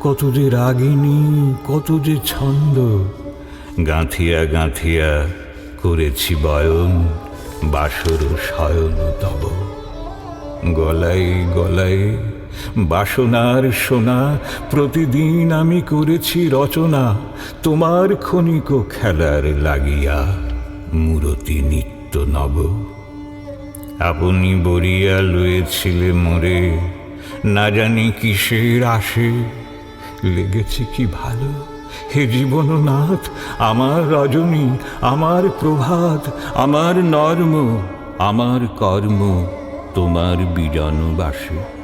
কত যে রাগিনী, কত যে ছন্দ। গাঁথিয়া গাঁথিয়া করেছি বয়ন, বাসর শয়ন তব। গলায় গলায় বাসনার সোনা, প্রতিদিন আমি করেছি রচনা, তোমার ক্ষণিক খেলার লাগিয়া মূরতি নিত্য নব। আপনি বরিয়া লয়েছিলে মোরে, না জানি কিসের আসে লেগেছে কি ভালো? হে জীবননাথ, আমার রজনী, আমার প্রভাত, আমার নর্ম, আমার কর্ম, তোমার বিজনবাসে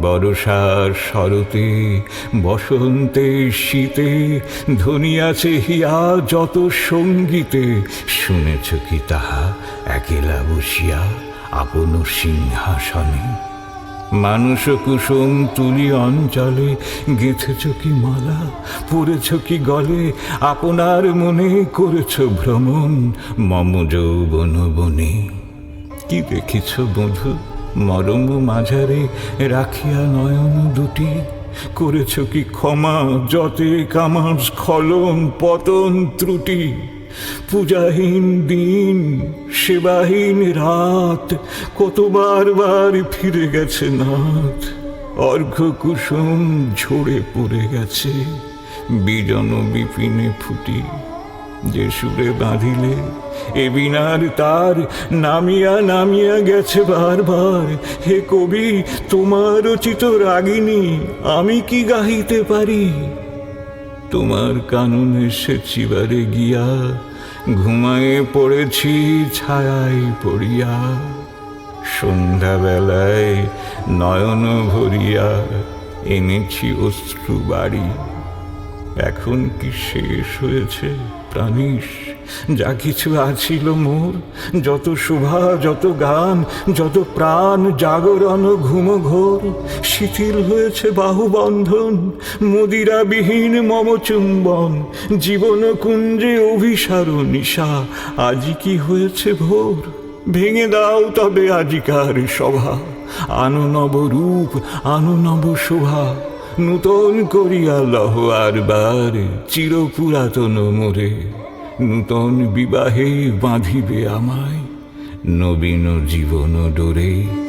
বরষার শরতে, বসন্তে, শীতে ধনিয়াছে হিয়া, যত সঙ্গীতে, শুনেছ কি তাহা? একেলা বসিয়া আপন সিংহাসনে। মানুষ কুসুম তুলি অঞ্চলে, গেঁথেছ কি মালা, পড়েছ কি গলে, আপনার মনে করেছ ভ্রমণ, মম যৌবন বনে। কি দেখেছ বধু মরম মাঝারে রাখিয়া নয়ন দুটি, করেছ কি ক্ষমা, যতে কামার স্খলন, পতন ত্রুটি। পূজাহীন দিন, সেবাহীন রাত, কতবার বার ফিরে গেছে নাথ। অর্ঘ কুসুম ঝরে পড়ে গেছে, বিজন বিপিনে ফুটি। যে সুরে বাঁধিলে, এ বিনার তার নামিয়া নামিয়া গেছে বারবার। হে কবি, তোমার রচিত রাগিনী, আমি কি গাহিতে পারি? তোমার কাননে সে চিবারে গিয়া, ঘুমায়ে পড়েছি ছায়াই পড়িয়া। সন্ধ্যাবেলায় নয়ন ভরিয়া এনেছি অশ্রু বাড়ি। এখন কি শেষ হয়েছে প্রাণীশ? যা কিছু আছিল মোর, যত শোভা, যত গান, যত প্রাণ জাগরণ ঘুম ঘোর, শিথিল হয়েছে বাহুবন্ধন, মদিরাবিহীন মম চুম্বন, জীবন কুঞ্জে অভিসার নিশা, আজি কি হয়েছে ভোর? ভেঙে দাও তবে আজিকার সভা আনো নব রূপ, আনো নব শোভা, নূতন করিয়া লহ আর বার চির পুরাতন মোরে। নূতন বিবাহে বাঁধিবে আমায়। নবীন জীবন ডোরে